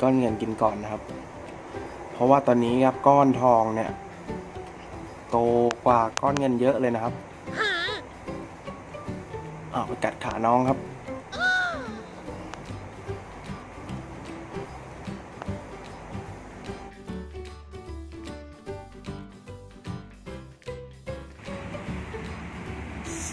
ก้อนเงินกินก่อนนะครับ เพราะว่าตอนนี้ครับก้อนทองเนี่ยโตกว่าก้อนเงินเยอะเลยนะครับอ้าวไปกัดขาน้องครับ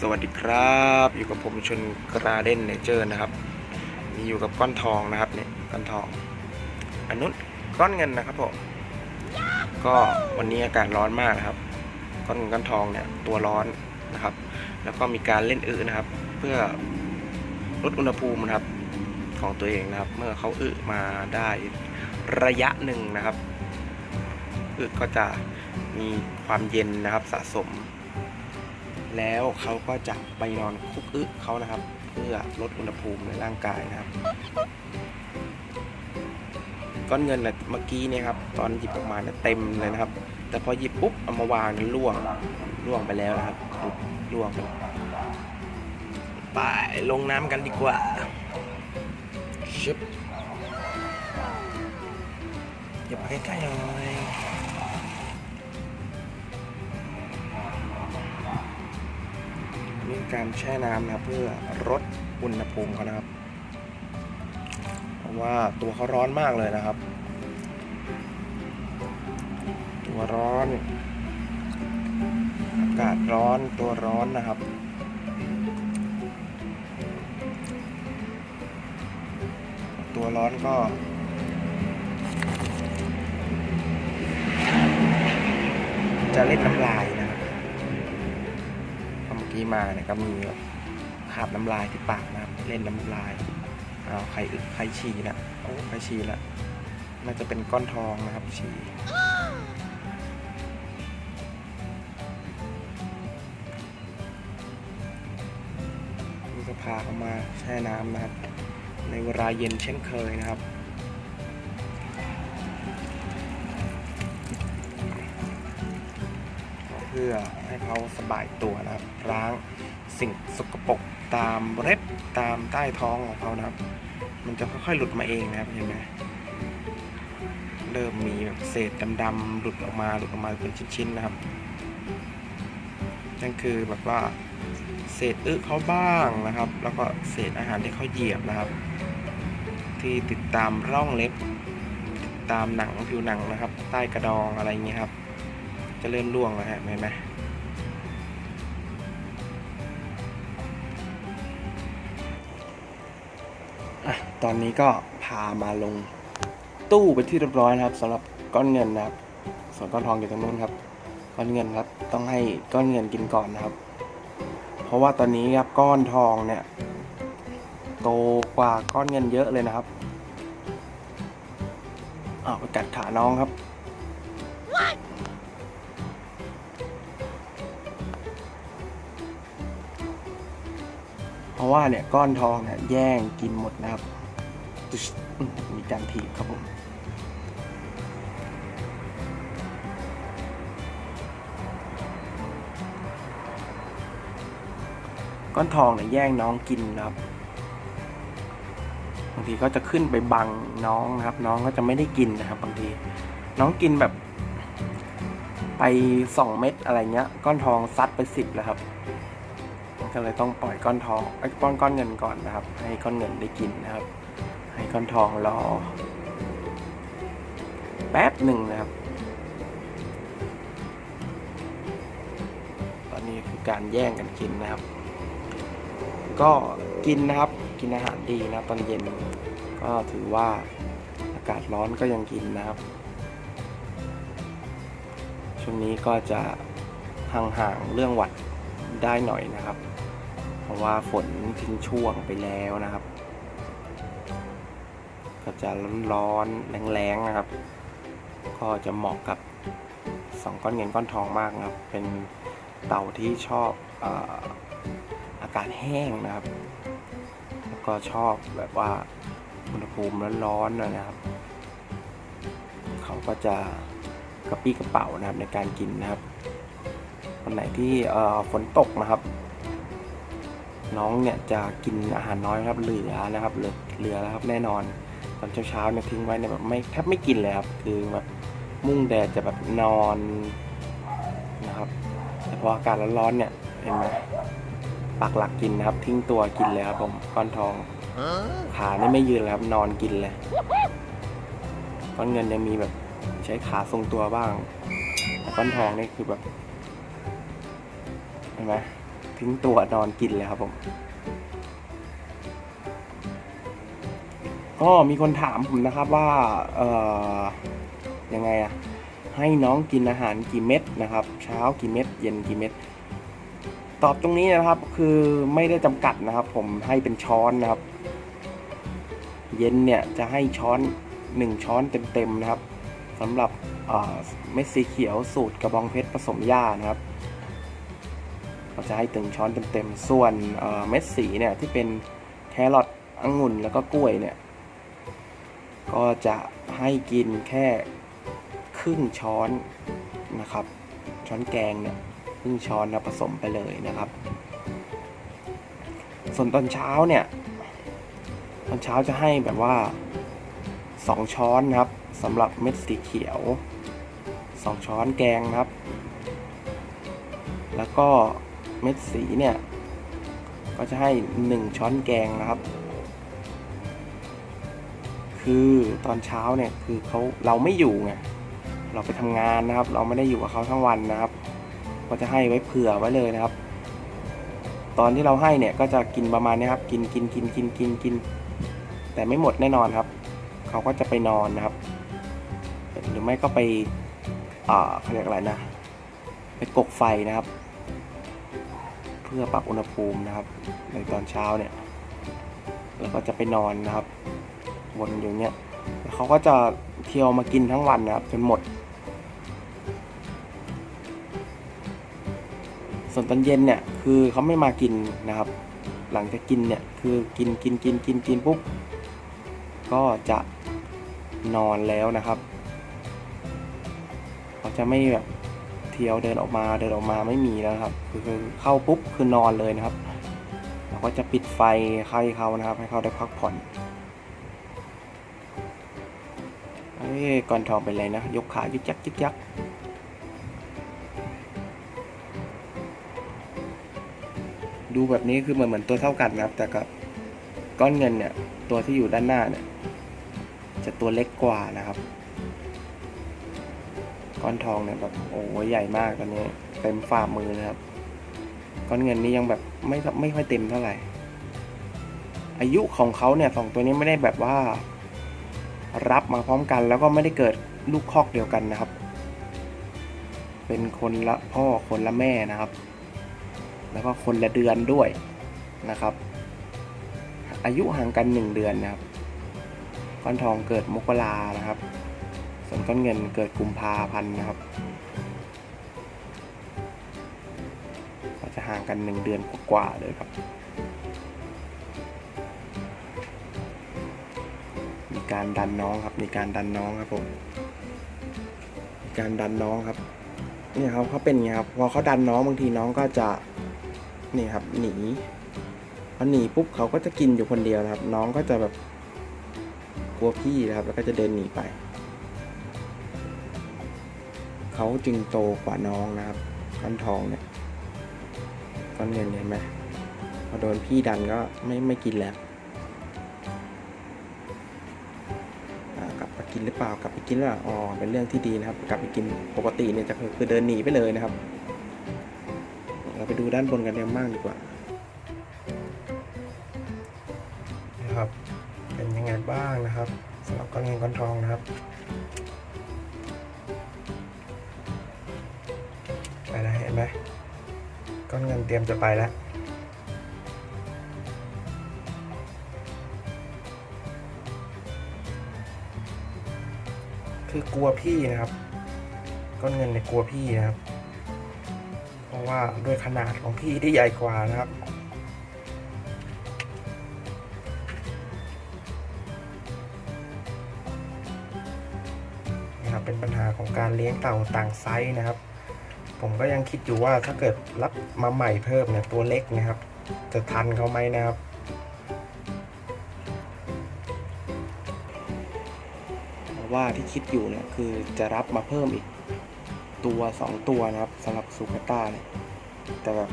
สวัสดีครับ อยู่กับผมชนกราเด้นเนเจอร์นะครับ มีอยู่กับก้อนทองนะครับเนี่ยก้อนทอง ก้อนเงินนะครับผมก็วันนี้อากาศร้อนมากนะครับก้อนเงินก้อนทองเนี่ยตัวร้อนนะครับ แล้วก็มีการเล่นอึนะครับ เพื่อลดอุณหภูมินะครับของตัวเองนะครับ เมื่อเขาอึมาได้ระยะหนึ่งนะครับอึก็จะมีความเย็นนะครับสะสม แล้วเขาก็จะไปนอนคุกอึเขานะครับ เพื่อลดอุณหภูมิในร่างกายนะครับ ก้อนเงินน่ะเมื่อกี้เนี่ยครับตอนหยิบออกมาเนี่ยเต็มเลยนะครับ แต่พอหยิบปุ๊บเอามาวางเนี่ยล่วงล่วงไปแล้วนะครับล่วงไปลงน้ำกันดีกว่าชิบอย่าไปใกล้ๆหน่อยนี่การแช่น้ำนะเพื่อลดอุณหภูมิเขานะครับ ว่าตัวเขาร้อนมากเลยนะครับ ตัวร้อน อากาศร้อนตัวร้อนนะครับตัวร้อนก็ จะเล่นน้ำลายนะครับเมื่อกี้มาเนี่ยก็มีแบบคาบน้ำลายที่ปากนะครับ เล่นน้ำลาย เอาใครอึใครฉี่นะโอ้ใครฉี่ละน่าจะเป็นก้อนทองนะครับฉี่นี่ก็พาเขามาแช่น้ำนะครับ ในเวลาเย็นเช่นเคยนะครับเพื่อให้เขาสบายตัวนะครับล้าง สิ่งสกปรกตามเล็บตามใต้ท้องของเขานะครับ มันจะค่อยๆหลุดมาเองนะครับเห็นไหมเริ่มมีแบบเศษดำๆหลุดออกมาหลุดออกมาเป็นชิ้นๆนะครับ นั่นคือแบบว่าเศษอึเขาบ้างนะครับ แล้วก็เศษอาหารที่เขาเหยียบนะครับ ที่ติดตามร่องเล็บติดตามหนังผิวหนังนะครับ ใต้กระดองอะไรอย่างเงี้ยครับ จะเริ่มร่วงแล้วฮะเห็นไหม ตอนนี้ก็พามาลงตู้ไปนที่เรียบร้อยนะครับสำหรับก้อนเงินนะครับ ส่วนก้อนทองอยู่ตรงนู้นครับ ก้อนเงินครับต้องให้ก้อนเงินกินก่อนนะครับ เพราะว่าตอนนี้ครับก้อนทองเนี่ยโตกว่าก้อนเงินเยอะเลยนะครับอาไปกัดขาน้องครับ เพราะว่าเนี่ยก้อนทองเนี่ยแย่งกินหมดนะครับ มีการถีบครับผมก้อนทองเนี่ยแย่งน้องกินนะครับบางทีก็จะขึ้นไปบังน้องนะครับ น้องก็จะไม่ได้กินนะครับ บางที น้องกินแบบ ไปสองเม็ดอะไรเงี้ย ก้อนทองซัดไปสิบแล้วครับก็เลยต้องปล่อยก้อนทองไอ้ยป้อนก้อนเงินก่อนนะครับ ให้ก้อนเงินได้กินนะครับ อนทองรอ แป๊บหนึ่งนะครับ ตอนนี้คือการแย่งกันกินนะครับ ก็กินนะครับ กินอาหารดีนะตอนเย็น ก็ถือว่าอากาศร้อนก็ยังกินนะครับ ช่วงนี้ก็จะห่างๆเรื่องหวัดได้หน่อยนะครับ เพราะว่าฝนทิ้งช่วงไปแล้วนะครับ ก็จะร้อนๆแรงๆนะครับ ก็จะเหมาะกับสองก้อนเงินก้อนทองมากนะครับ เป็นเต่าที่ชอบออากาศแห้งนะครับ แล้วก็ชอบแบบว่าอุณหภูมิร้อนๆนะครับ เขาก็จะกระปี้กระเป๋านะครับในการกินนะครับวันไหนที่ฝนตกนะครับ น้องเนี่ยจะกินอาหารน้อยครับเหลือนะครับเหลือเหลือแล้วครับแน่นอน ตอนเช้าๆเนี่ยทิ้งไว้เนี่ยแบบไม่แทบไม่กินเลยครับคือแบบมุ่งแดดจะแบบนอนนะครับแต่พออากาศร้อนๆเนี่ยเห็นไหมปักหลักกินนะครับ ทิ้งตัวกินเลยครับผมก้อนทองขานี่ไม่ยืนเลยครับนอนกินเลยก้อนเงินยังมีแบบใช้ขาทรงตัวบ้างแต่ก้อนทองนี่คือแบบเห็นไหมทิ้งตัวนอนกินเลยครับผม ก็มีคนถามผมนะครับว่าเอ่อยังไงอะให้น้องกินอาหารกี่เม็ดนะครับ เช้ากี่เม็ดเย็นกี่เม็ดตอบตรงนี้นะครับคือไม่ได้จำกัดนะครับ ผมให้เป็นช้อนนะครับ เย็นเนี่ยจะให้ช้อนหนึ่งช้อนเต็มๆนะครับสำหรับเม็ดสีเขียวสูตรกระบองเพชรผสมหญ้านะครับเราจะให้ถึงช้อนเต็มๆ ส่วนเอ่อเม็ดสีเนี่ยที่เป็นแครอทองุ่นแล้วก็กล้วยเนี่ย ก็จะให้กินแค่ครึ่งช้อนนะครับ ช้อนแกงเนี่ยครึ่งช้อนนะผสมไปเลยนะครับ ส่วนตอนเช้าเนี่ยตอนเช้าจะให้แบบว่า 2 ช้อนนะครับสำหรับเม็ดสีเขียว 2 ช้อนแกงนะครับ แล้วก็เม็ดสีเนี่ยก็จะให้ 1 ช้อนแกงนะครับ คือตอนเช้าเนี่ยคือเขาเราไม่อยู่ไงเราไปทำงานนะครับ เราไม่ได้อยู่กับเขาทั้งวันนะครับ ก็จะให้ไว้เผื่อไว้เลยนะครับ ตอนที่เราให้เนี่ยก็จะกินประมาณนี้ครับ กินกินกินกินกินกิน แต่ไม่หมดแน่นอนครับเขาก็จะไปนอนนะครับ หรือไม่ก็ไปอ่าเขาเรียกอะไรนะไปกกไฟนะครับ เพื่อปรับอุณหภูมินะครับ ในตอนเช้าเนี่ยแล้วก็จะไปนอนนะครับ วนอยู่เนี้ยเขาก็จะเที่ยวมากินทั้งวันนะครับจนหมด ส่วนตอนเย็นเนี่ยคือเขาไม่มากินนะครับ หลังจากกินเนี่ยคือกินกินกินกินกินปุ๊บก็จะนอนแล้วนะครับเขาจะไม่แบบเที่ยวเดินออกมาเดินออกมาไม่มีแล้วครับ คือคือเข้าปุ๊บคือนอนเลยนะครับ เราก็จะปิดไฟให้เขานะครับ ให้เขาได้พักผ่อน อ้ก่อนทองเป็นไรนะ ยกขายึกยักยึกยักดูแบบนี้คือเหมือนเหมือนตัวเท่ากันนะครับ แต่กับก้อนเงินเนี่ย ตัวที่อยู่ด้านหน้าเนี่ย จะตัวเล็กกว่านะครับ ก้อนทองเนี่ยแบบโอ้ยใหญ่มากตอนนี้ เต็มฝ่ามือนะครับ ก้อนเงินนี้ยังแบบไม่ไม่ค่อยเต็มเท่าไหร่ อายุของเขาเนี่ยสองตัวนี้ไม่ได้แบบว่า รับมาพร้อมกัน แล้วก็ไม่ได้เกิดลูกคอกเดียวกันนะครับ เป็นคนละพ่อคนละแม่นะครับ แล้วก็คนละเดือนด้วยนะครับ อายุห่างกันหนึ่งเดือนนะครับก้อนทองเกิดมกรานะครับ ส่วนก้อนเงินเกิดกุมภาพันธ์นะครับก็จะห่างกันหนึ่งเดือนกว่าๆเลยครับ การดันน้องครับ มีการดันน้องครับผมมีการดันน้องครับเนี่ยครับเขาเป็นไงครับพอเขาดันน้องบางทีน้องก็จะนี่ครับหนีพอหนีปุ๊บเขาก็จะกินอยู่คนเดียวนะครับ น้องก็จะแบบกลัวพี่นะครับ แล้วก็จะเดินหนีไปเขาจึงโตกว่าน้องนะครับก้อนทองเนี่ยก้อนเงินเห็นไหมพอโดนพี่ดันก็ไม่ไม่กินแล้ว กลับมากินหรือเปล่ากลับไปกินแล้วอ๋อเป็นเรื่องที่ดีนะครับ กลับไปกินปกติเนี่ยจะคือเดินหนีไปเลยนะครับ เราไปดูด้านบนกันกันบ้างดีกว่านะครับเป็นยังไงบ้างนะครับสำหรับก้อนเงินก้อนทองนะครับไปแล้วเห็นไหมก้อนเงินเตรียมจะไปแล้ว กลัวพี่นะครับ ก้อนเงินเนี่ยกลัวพี่นะครับ เพราะว่าด้วยขนาดของพี่ที่ใหญ่กว่านะครับนะครับ เป็นปัญหาของการเลี้ยงเต่าต่างไซส์นะครับ ผมก็ยังคิดอยู่ว่าถ้าเกิดรับมาใหม่เพิ่มเนี่ยตัวเล็กนะครับ จะทันเขาไหมนะครับ ว่าที่คิดอยู่เนี่ยคือจะรับมาเพิ่มอีกตัวสองตัวนะครับสำหรับซูกาต้าเนี่ยแต่แบบ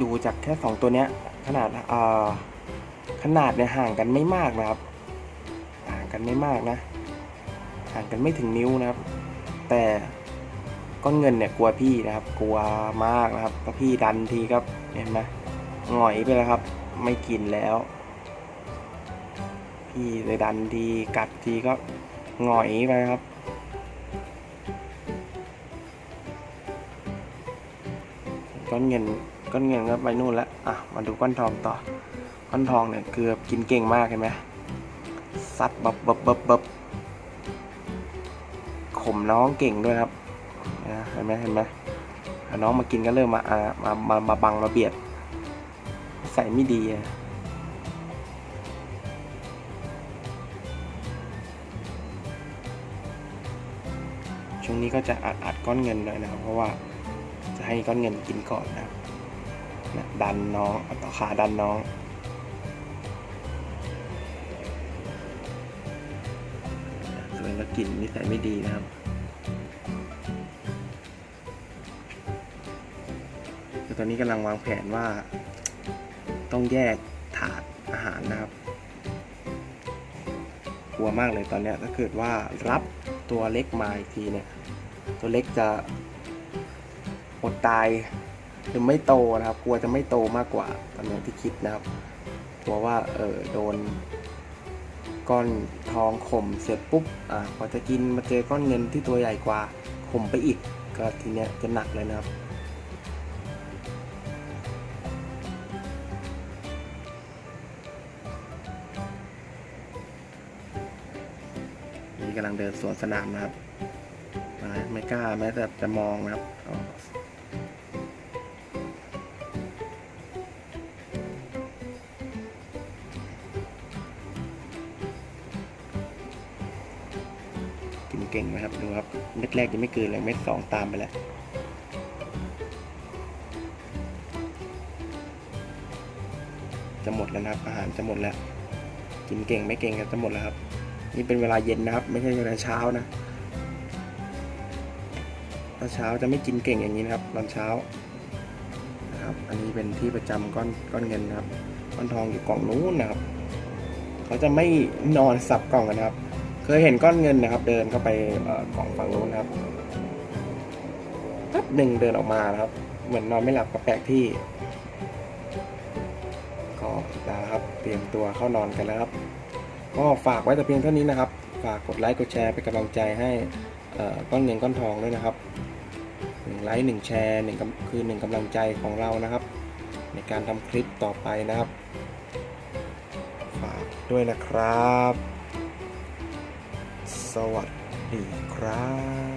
ดูจากแค่สองตัวเนี้ยขนาดอ่าขนาดเนี่ยห่างกันไม่มากนะครับ ห่างกันไม่มากนะ ห่างกันไม่ถึงนิ้วนะครับ แต่ก้อนเงินเนี่ยกลัวพี่นะครับ กลัวมากนะครับพพี่ดันทีครับเห็นไหมหงอยไปแล้วครับ ไม่กินแล้ว พี่เลยดันทีกัดทีก็ หงอยไปครับ ก้อนเงินก้อนเงินก็ไปนู่นแล้วอะมาดูก้อนทองต่อ ก้อนทองเนี่ยเกือบกินเก่งมากเห็นไหมซัดบับบับบับบับข่มน้องเก่งด้วยครับเห็นไหมเห็นไหมน้องมากินก็เริ่มมาอะมามามาบังมาเบียด ใส่ไม่ดีอะ ช่วงนี้ก็จะอัดอัดก้อนเงินหน่อยนะครับ เพราะว่าจะให้ก้อนเงินกินก่อนนะครับนะดันน้องต่อขาดันน้องส่วนแล้วกลิ่นนิสัยไม่ดีนะครับตอนนี้กำลังวางแผนว่าต้องแยกถาดอาหารนะครับ กลัวมากเลยตอนนี้ถ้าเกิดว่ารับตัวเล็กมาอีกทีเนี่ย ตัวเล็กจะอดตายหรือไม่โตนะครับ กลัวจะไม่โตมากกว่าตอนนี้ที่คิดนะครับกลัวว่าเออโดน ก้อนทองข่มเสร็จปุ๊บอ่าพอจะกินมาเจอก้อนเงินที่ตัวใหญ่กว่าข่มไปอีก ก็ทีเนี้ยจะหนักเลยนะครับนี่กำลังเดินสวนสนามนะครับ ไม่กล้าแม้แต่จะมองนะครับกินเก่งนะครับดูครับเม็ดแรกยังไม่เกินเลยเม็ดสองตามไปแล้วจะหมดแล้วนะครับ อาหารจะหมดแล้ว กินเก่งไม่เก่งก็จะหมดแล้วครับ นี่เป็นเวลาเย็นนะครับ ไม่ใช่เวลาเช้านะ ตอนเช้าจะไม่กินเก่งอย่างนี้นะครับ ตอนเช้านะครับ อันนี้เป็นที่ประจำก้อนก้อนเงินนะครับก้อนทองอยู่กล่องนู้นนะครับ เขาจะไม่นอนสับกล่องกันนะครับ เคยเห็นก้อนเงินนะครับ เดินเข้าไปกล่องฝั่งนู้นนะครับแป๊บหนึ่งเดินออกมานะครับ เหมือนนอนไม่หลับกับแปลกที่ก็นะครับเตรียมตัวเข้านอนกันแล้วครับ ก็ฝากไว้แต่เพียงเท่านี้นะครับ ฝากกดไลค์กดแชร์เป็นกำลังใจให้ก้อนเงินก้อนทองด้วยนะครับ หนึ่งไลค์หนึ่งแชร์หนึ่งคือหนึ่งกำลังใจของเรานะครับ ในการทำคลิปต่อไปนะครับ ฝากด้วยนะครับ สวัสดีครับ